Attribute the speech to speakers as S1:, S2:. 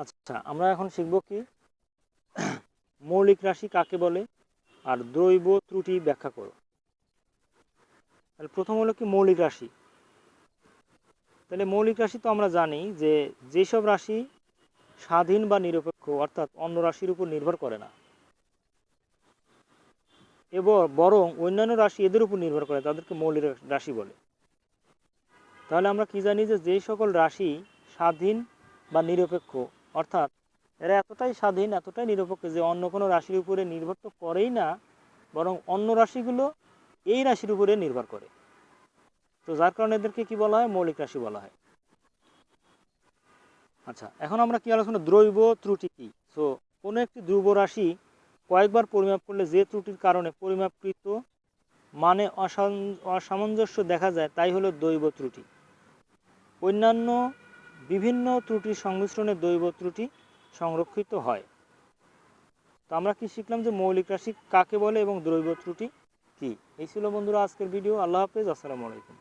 S1: আচ্ছা আমরা এখন শিখব কি? মৌলিক রাশি কাকে বলে? আর দৈব ত্রুটি ব্যাখ্যা করো। তাহলে প্রথম হলো কি মৌলিক রাশি? তাহলে মৌলিক রাশি তো আমরা জানি যে যেসব রাশি স্বাধীন বা নিরপেক্ষ, অর্থাৎ অন্য রাশির উপর নির্ভর করে না। এবং বরং অন্যান্য রাশি এদের উপর নির্ভর করে, তাদেরকে মৌলিক রাশি বলে। তাহলে আমরা কি জানি যে যেই সকল রাশি স্বাধীন বা নিরপেক্ষ অর্থাৎ এরা এতটাই স্বাধীন, এতটাই নিরপেক্ষ যে অন্য কোনো রাশির উপরে নির্ভর তো করেই না, বরং অন্য রাশিগুলো এই রাশির উপরে নির্ভর করে। তো যার কারণে এদেরকে কি বলা হয়? মৌলিক রাশি বলা হয়। আচ্ছা এখন আমরা কি আলোচনা দ্রৈব ত্রুটি কি? সো কোনো একটি ধ্রুব রাশি কয়েকবার পরিমাপ করলে যে ত্রুটির কারণে পরিমাপকৃত মানে অসাম- অসামঞ্জস্য দেখা যায়, তাই হলো দৈব ত্রুটি। অন্যান্য বিভিন্ন ত্রুটির সংমিশ্রণে দৈব ত্রুটি সংরক্ষিত হয়। তো আমরা কি শিখলাম যে মৌলিক রাশি কাকে বলে এবং দৈব ত্রুটি কি? এই ছিল বন্ধুরা আজকের ভিডিও আল্লাহ হাফেজ। আসসালামু আলাইকুম।